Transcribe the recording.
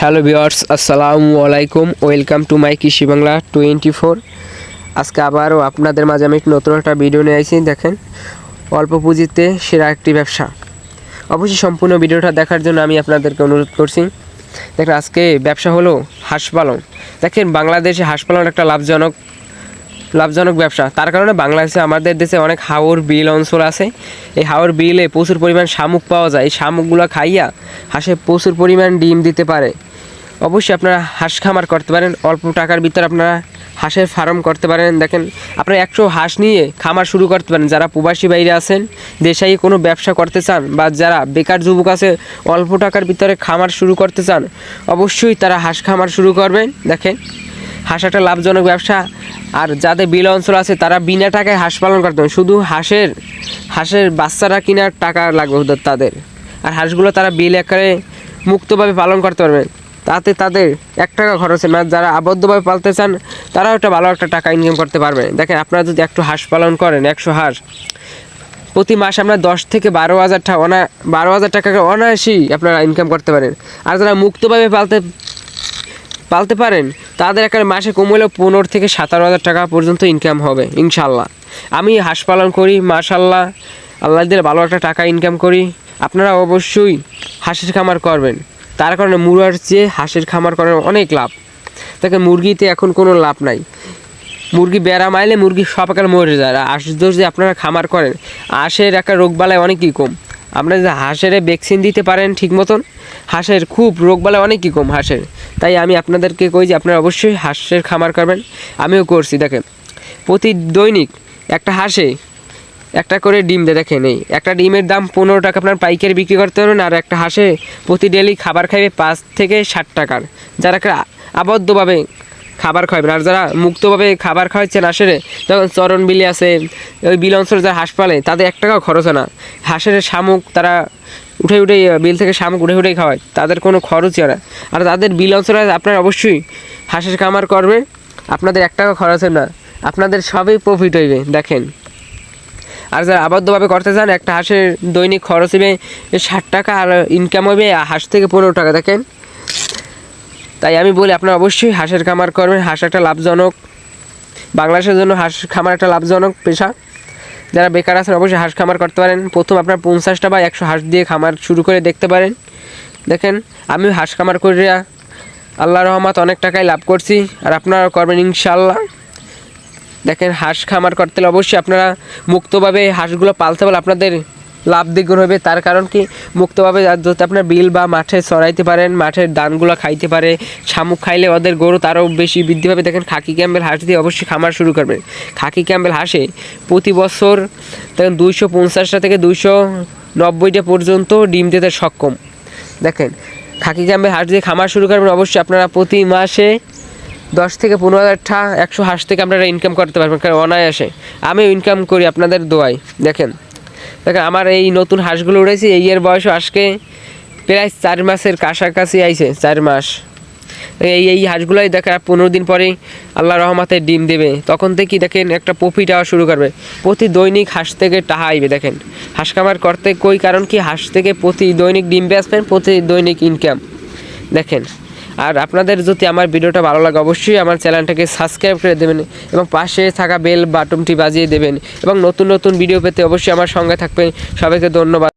Hello viewers আসসালামু আলাইকুম। Welcome to my কৃষি বাংলা টোয়েন্টি ফোর। আজকে আবারও আপনাদের মাঝে আমি নতুন একটা ভিডিও নিয়ে আসি দেখেন। অল্প পুঁজিতে সেরা একটি ব্যবসা। অবশ্যই সম্পূর্ণ ভিডিওটা দেখার জন্য আমি আপনাদেরকে অনুরোধ করছি। দেখেন, আজকে ব্যবসা হলো হাঁস পালন। দেখেন, বাংলাদেশে হাঁস পালন একটা লাভজনক লাভজনক ব্যবসা। তার কারণে বাংলাদেশে আমাদের দেশে অনেক হাওর বিল অঞ্চল আছে। এই হাওর বিলে প্রচুর পরিমাণ শামুক পাওয়া যায়। এই শামুকগুলো খাইয়া হাঁসে প্রচুর পরিমাণ ডিম দিতে পারে। অবশ্যই আপনারা হাঁস খামার করতে পারেন। অল্প টাকার ভিতরে আপনারা হাঁসের ফার্ম করতে পারেন। দেখেন, আপনারা একশো হাঁস নিয়ে খামার শুরু করতে পারেন। যারা প্রবাসী বাইরে আছেন দেশাই কোনো ব্যবসা করতে চান বা যারা বেকার যুবক আছে, অল্প টাকার ভিতরে খামার শুরু করতে চান, অবশ্যই তারা হাঁস খামার শুরু করবেন। দেখেন হাঁস একটা লাভজনক ব্যবসা। আর যাদের বিল অঞ্চল আছে, তারা বিনা টাকায় হাঁস পালন করতে হবে শুধু হাঁসের হাঁসের বাচ্চারা কেনার টাকা লাগবে তাদের। আর হাঁসগুলো তারা বিল আকারে মুক্তভাবে পালন করতে পারবে। তাতে তাদের এক টাকা খরচে না যারা আবদ্ধভাবে পালতে চান, তারাও একটা ভালো একটা টাকা ইনকাম করতে পারবে। দেখেন, আপনারা যদি একটু হাঁস পালন করেন, একশো হাঁস, প্রতি মাসে আমরা দশ থেকে বারো হাজার টাকা অনা, বারো হাজার টাকা অনায়াসেই আপনারা ইনকাম করতে পারেন। আর যারা মুক্তভাবে পালতে পালতে পারেন, তাদের একটা মাসে কমলেও পনেরো থেকে সতেরো হাজার টাকা পর্যন্ত ইনকাম হবে ইনশাল্লাহ আমি হাঁস পালন করি মাশাল্লাহ আল্লাহ দিলে ভালো একটা টাকা ইনকাম করি। আপনারা অবশ্যই হাঁসের খামার করবেন। তার কারণে মুরার চেয়ে হাঁসের খামার করার অনেক লাভ। তাকে মুরগিতে এখন কোনো লাভ নাই। মুরগি বেড়া মাইলে মুরগি সব একাল মরে যায়। আর হাঁস যদি আপনারা খামার করেন, হাঁসের একটা রোগবালাই অনেকই কম। আপনারা যদি হাঁসের ভ্যাকসিন দিতে পারেন ঠিক মতন, হাঁসের খুব রোগবালাই অনেকই কম হাঁসের। তাই আমি আপনাদেরকে কই যে আপনারা অবশ্যই হাঁসের খামার করবেন। আমিও করছি, দেখেন। প্রতি দৈনিক একটা হাঁসে একটা করে ডিম দেয়, দেখেন এই। একটা ডিমের দাম পনেরো টাকা, আপনার পাইকারি বিক্রি করতে পারবেন, আর একটা হাঁসে প্রতি ডেলি খাবার খাইবে পাঁচ থেকে ষাট টাকার। যারা আবদ্ধভাবে খাবার খাওয়াবেন আর যারা মুক্তভাবে খাবার খাওয়াচ্ছেন হাঁসের যখন চরণ বিলি আছে, ওই বিল অঞ্চলে যারা হাঁস পালে, তাদের এক টাকাও খরচ হয় না। হাঁসের শামুক তারা উঠে উঠে বিল থেকে শামুক উঠে উঠেই খাওয়ায়। তাদের কোনো খরচই হয় না। আর তাদের বিল অঞ্চলে আপনারা অবশ্যই হাঁসের খামার করবে। আপনাদের এক টাকা খরচ হয় না। আপনাদের সবই প্রফিট হইবে, দেখেন। আর যারা আবদ্ধভাবে করতে চান, একটা হাঁসের দৈনিক খরচ হবে ষাট টাকা আর ইনকাম হবে হাঁস থেকে পনেরো টাকা, দেখেন। তাই আমি বলি, আপনারা অবশ্যই হাঁসের খামার করবেন। হাঁস একটা লাভজনক, বাংলাদেশের জন্য হাঁস খামার একটা লাভজনক পেশা। যারা বেকার আছেন, অবশ্যই হাঁস খামার করতে পারেন। প্রথম আপনার পঞ্চাশটা বা একশো হাঁস দিয়ে খামার শুরু করে দেখতে পারেন। দেখেন আমি হাঁস খামার করে আল্লাহ রহমত, অনেক টাকায় লাভ করছি আর আপনারা করবেন ইনশাল্লাহ দেখেন, হাঁস খামার করতে হলে অবশ্যই আপনারা মুক্তভাবে হাঁসগুলো পালতে পারলে আপনাদের লাভ দ্বিগুণ হবে। তার কারণ কি? মুক্তভাবে যদি আপনার বিল বা মাঠে চড়াইতে পারেন, মাঠের দানগুলো খাইতে পারে, শামুক খাইলে ওদের গরু তারও বেশি বৃদ্ধি পাবে। দেখেন খাকি ক্যাম্বেল হাঁস দিয়ে অবশ্যই খামার শুরু করবেন খাকি ক্যাম্বেল হাঁসে প্রতি বছর দেখেন দুইশো পঞ্চাশটা থেকে দুইশো নব্বইটা পর্যন্ত ডিম দিতে সক্ষম। দেখেন, খাকি ক্যাম্বেল হাঁস দিয়ে খামার শুরু করবেন, অবশ্যই আপনারা প্রতি মাসে দশ থেকে পনেরো হাজার টাকা একশো হাঁস থেকে আপনারা ইনকাম করতে পারবেন, কারণ অনায়াসে। আমিও ইনকাম করি আপনাদের দোয়াই দেখেন দেখেন আমার এই নতুন হাঁসগুলো উঠেছি এই এর বয়স আজকে প্রায় চার মাসের কাছাকাছি আইছে, চার মাস। এই এই হাঁসগুলোই দেখেন পনেরো দিন পরেই আল্লাহ রহমাতে ডিম দেবে। তখন থেকেই দেখেন একটা প্রফিট হওয়া শুরু করবে। প্রতি দৈনিক হাঁস থেকে টাকা আইবে, দেখেন। হাঁস খামার করতে কই কারণ কি, হাঁস থেকে প্রতি দৈনিক ডিম বেচবেন, প্রতি দৈনিক ইনকাম দেখেন। আর আপনাদের যদি আমার ভিডিওটা ভালো লাগে, অবশ্যই আমার চ্যানেলটাকে সাবস্ক্রাইব করে দেবেন এবং পাশে থাকা বেল বাটনটি বাজিয়ে দেবেন এবং নতুন নতুন ভিডিও পেতে অবশ্যই আমার সঙ্গে থাকবেন। সবাইকে ধন্যবাদ।